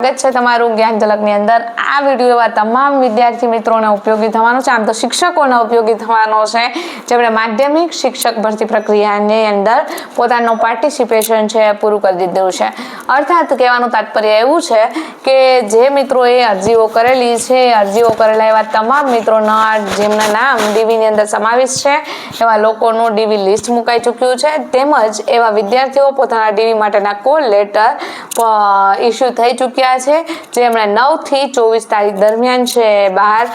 સ્વાગત છે તમારું જ્ઞાન ઝલકની અંદર. આ વીડિયો તમામ વિદ્યાર્થી મિત્રોને ઉપયોગી થવાનો છે, આમ તો શિક્ષકોને ઉપયોગી થવાનો છે, જેમણે માધ્યમિક શિક્ષક ભરતી પ્રક્રિયાની અંદર પોતાનું પાર્ટિસિપેશન છે પૂરું કરી દીધું છે. અર્થાત કહેવાનું તાત્પર્ય એવું છે કે જે મિત્રોએ અરજીઓ કરેલી છે અરજીઓ કરેલા એવા તમામ મિત્રોના જેમના નામ ડીવીની અંદર સમાવેશ છે, એવા લોકોનું ડીવી લિસ્ટ મુકાઈ ચૂક્યું છે, તેમજ એવા વિદ્યાર્થીઓ પોતાના ડીવી માટેના કોલ લેટર ઇસ્યુ થઈ ચૂક્યા છે, જે એમણે નવથી ચોવીસ તારીખ દરમિયાન છે બહાર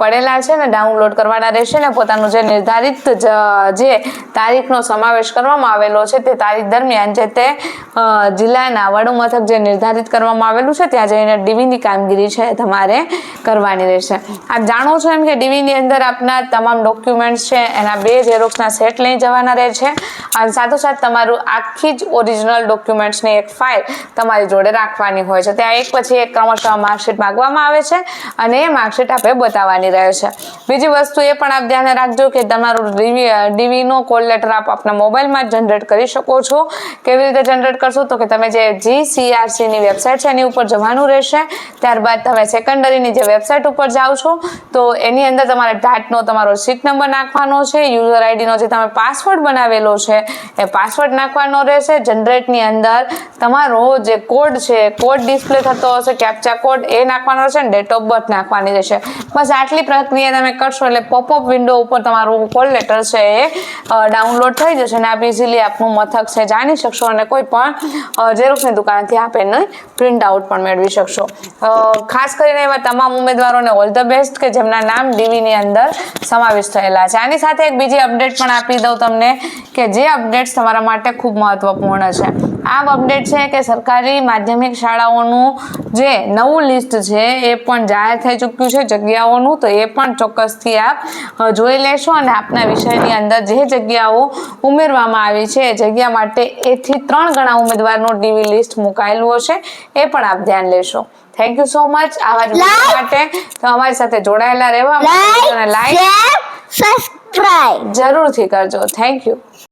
પડેલા છે ને ડાઉનલોડ કરવાના રહેશે ને પોતાનું જે નિર્ધારિત જ- તારીખનો સમાવેશ કરવામાં આવેલો છે, તે તારીખ દરમિયાન જે તે જિલ્લાના વડુ મથક જે નિર્ધારિત કરવામાં આવેલું છે ત્યાં જઈને ડીવીની કામગીરી છે, તમારે કરવાની રહેશે. આપ જાણો છો એમ કે ડીવીની અંદર આપના તમામ ડોક્યુમેન્ટ્સ છે, એના બે ઝેરોક્સના સેટ લઈ જવાના રહે છે. અને સાથોસાથ તમારું આખી જ ઓરિજિનલ ડોક્યુમેન્ટ્સની એક ફાઇલ તમારી જોડે રાખવાની હોય છે. ત્યાં એક પછી એક ક્રમશઃ માર્કશીટ માગવામાં આવે છે અને એ માર્કશીટ આપણે બતાવવાની રહે છે. બીજી વસ્તુ એ પણ આપ ધ્યાને રાખજો કે તમારું ડીવી, ડીવીનો કોલ લેટર આપ આપના મોબાઈલમાં જ જનરેટ કરી શકો છો. કેવી રીતે જનરેટ કરશો તો કે તમે જે જીસીઆરસીની વેબસાઇટ છે, એની ઉપર જવાનું રહેશે. ત્યારબાદ તમે સેકન્ડરીની જે વેબસાઇટ ઉપર જાઓ છો તો એની અંદર તમારે ટાટનો તમારો સીટ નંબર નાખવાનો છે યુઝર આઈડીનો જે તમે પાસવર્ડ બનાવેલો છે, એ પાસવર્ડ નાખવાનો રહેશે. જનરેટની અંદર તમારો જે કોડ છે કોડ ડિસ્પ્લે થતો હશે કેપ્ચા કોડ એ નાખવાનો રહેશે અને ડેટ ઓફ બર્થ નાખવાની રહેશે. બસ આટલી પ્રક્રિયા તમે કરશો એટલે પોપઅપ વિન્ડો ઉપર તમારું કોલ લેટર છે એ ડાઉનલોડ થઈ જશે અને આપ ઇઝીલી આપનું મથક છે. જાણી શકશો અને કોઈ પણ ઝેરોક્ષની દુકાનથી આપ એનું પ્રિન્ટ આઉટ પણ મેળવી શકશો. ખાસ કરીને એવા તમામ ઉમેદવારોને ઓલ ધ બેસ્ટ કે જેમના નામ ડીવીની અંદર સમાવેશ થયેલા છે. આની સાથે એક બીજી અપડેટ પણ આપી દઉં તમને કે જે અપડેટ્સ તમારા માટે ખૂબ મહત્વપૂર્ણ છે. આ અપડેટ છે કે સરકારી માધ્યમિક શાળાઓનું જે નવું લિસ્ટ છે એ પણ જાહેર થઈ ચૂક્યું છે. જગ્યાઓનું તો એ પણ ચોક્કસથી આપ જોઈ લેશો અને આપના વિષયની અંદર જે જગ્યાઓ ઉમેરવામાં આવી છે એ જગ્યા માટે એથી ત્રણ ગણા ઉમેદવારનું ડીવી લિસ્ટ મુકાયેલું હશે એ પણ આપ ધ્યાન લેશો. થેન્ક યુ સો મચ આવા માટે તો અમારી સાથે જોડાયેલા રહેવા માટે લાઈક subscribe. જરૂરથી કરજો થેન્ક યુ